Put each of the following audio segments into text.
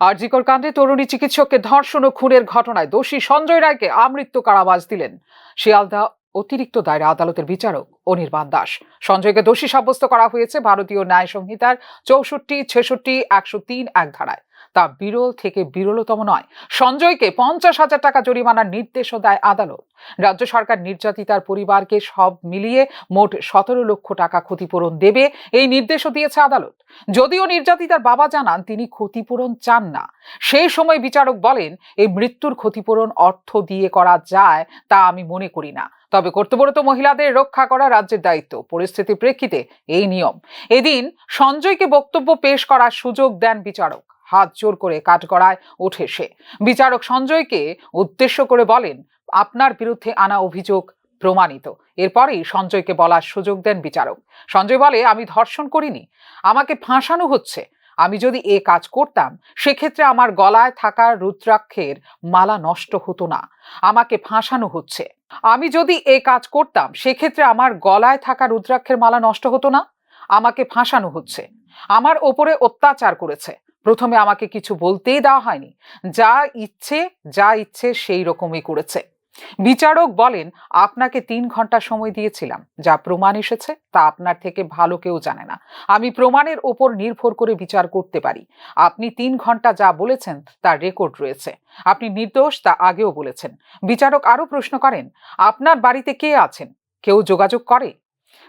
আরজিকর কাণ্ডে তরুণী চিকিৎসককে ধর্ষণ ও খুনের ঘটনায় দোষী সঞ্জয় রায়কে আমৃত্যু কারাবাস দিলেন। শিয়ালদা অতিরিক্ত দায়রা আদালতের বিচারক অনির্বাণ দাস। সঞ্জয়কে দোষী সাব্যস্ত করা হয়েছে ভারতীয় ন্যায় সংহিতার চৌষট্টি, ছেষট্টি, একশো তিন এক ধারায়। তা বিরল থেকে বিরলতম নয়। সঞ্জয়কে পঞ্চাশ হাজার টাকা জরিমানার নির্দেশও দেয় আদালত। রাজ্য সরকার নির্যাতিতার পরিবারকে সব মিলিয়ে মোট সতেরো লক্ষ টাকা ক্ষতিপূরণ দেবে এই নির্দেশও দিয়েছে আদালত। যদিও নির্যাতিতার বাবা জানান তিনি ক্ষতিপূরণ চান না। সেই সময় বিচারক বলেন, এই মৃত্যুর ক্ষতিপূরণ অর্থ দিয়ে করা যায় তা আমি মনে করি না। তবে কর্তব্যরত মহিলাদের রক্ষা করা রাজ্যের দায়িত্ব। পরিস্থিতির প্রেক্ষিতে এই নিয়ম। এদিন সঞ্জয়কে বক্তব্য পেশ করার সুযোগ দেন বিচারক। হাত জোর করে কাঠগড়ায় ওঠে সে। বিচারক সঞ্জয়কে উদ্দেশ্য করে বলেন, আপনার বিরুদ্ধে আনা অভিযোগ প্রমাণিত। এরপরেই সঞ্জয়কে বলার সুযোগ দেন বিচারক। সঞ্জয় বলে, আমি ধর্ষণ করিনি, আমাকে ফাঁসানো হচ্ছে। আমি যদি এ কাজ করতাম, সেক্ষেত্রে আমার গলায় থাকা রুদ্রাক্ষের মালা নষ্ট হতো না, আমাকে ফাঁসানো হচ্ছে। আমি যদি এ কাজ করতাম, সেক্ষেত্রে আমার গলায় থাকা রুদ্রাক্ষের মালা নষ্ট হতো না, আমাকে ফাঁসানো হচ্ছে। আমার ওপরে অত্যাচার করেছে। প্রথমে আমাকে কিছু বলতেই দেওয়া হয়নি। যা ইচ্ছে যা ইচ্ছে সেই রকমই করেছে। বিচারক বলেন, আপনাকে তিন ঘণ্টা সময় দিয়েছিলাম। যা প্রমাণ এসেছে, তা আপনার থেকে ভালো কেউ জানে না। আমি প্রমাণের ওপর নির্ভর করে বিচার করতে পারি। আপনি তিন ঘণ্টা যা বলেছেন, তার রেকর্ড রয়েছে। আপনি নির্দোষ, তা আগেও বলেছেন। বিচারক আরও প্রশ্ন করেন, আপনার বাড়িতে কে আছেন? কেউ যোগাযোগ করে?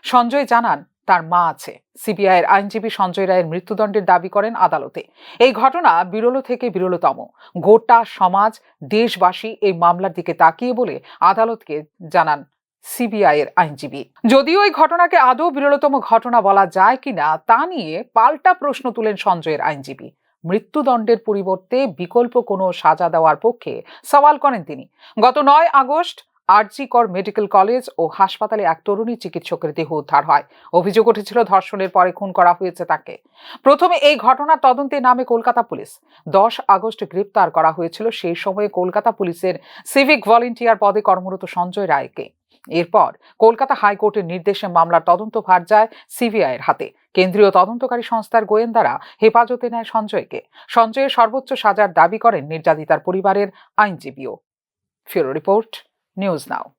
সঞ্জয় জানান তার মা আছে। সিবিআইয়ের আইনজীবী সঞ্জয় রায়ের মৃত্যুদণ্ডের দাবি করেন আদালতে। এই ঘটনা বিরল থেকে বিরলতম। গোটা সমাজ, দেশবাসী এই মামলার দিকে তাকিয়ে বলে আদালতকে জানান সিবিআইয়ের আইনজীবী। যদিও এই ঘটনাকে আদৌ বিরলতম ঘটনা বলা যায় কিনা তা নিয়ে পাল্টা প্রশ্ন তুলেন সঞ্জয়ের আইনজীবী। মৃত্যুদণ্ডের পরিবর্তে বিকল্প কোনো সাজা দেওয়ার পক্ষে সওয়াল করেন তিনি। গত নয় আগস্ট আরজি কর মেডিকেল কলেজ ও হাসপাতালে এক তরুণী চিকিৎসকের দেহ উদ্ধার হয়। অভিযোগ উঠেছিল, ধর্ষণের পরে খুন করা হয়েছে তাকে। প্রথমে এই ঘটনার তদন্তে নামে কলকাতা পুলিশ। দশ আগস্ট গ্রেপ্তার করা হয়েছিল, সেই সময়ে কলকাতা পুলিশের সিভিক ভলেন্টিয়ার পদে কর্মরত সঞ্জয় রায়কে। এরপর কলকাতা হাইকোর্টের নির্দেশে মামলার তদন্ত ভার যায় সিবিআইয়ের হাতে। কেন্দ্রীয় তদন্তকারী সংস্থার গোয়েন্দারা হেফাজতে নেয় সঞ্জয়কে। সঞ্জয়ের সর্বোচ্চ সাজার দাবি করেন নির্যাতিতার পরিবারের আইনজীবীও। ফিরো রিপোর্ট। News Now.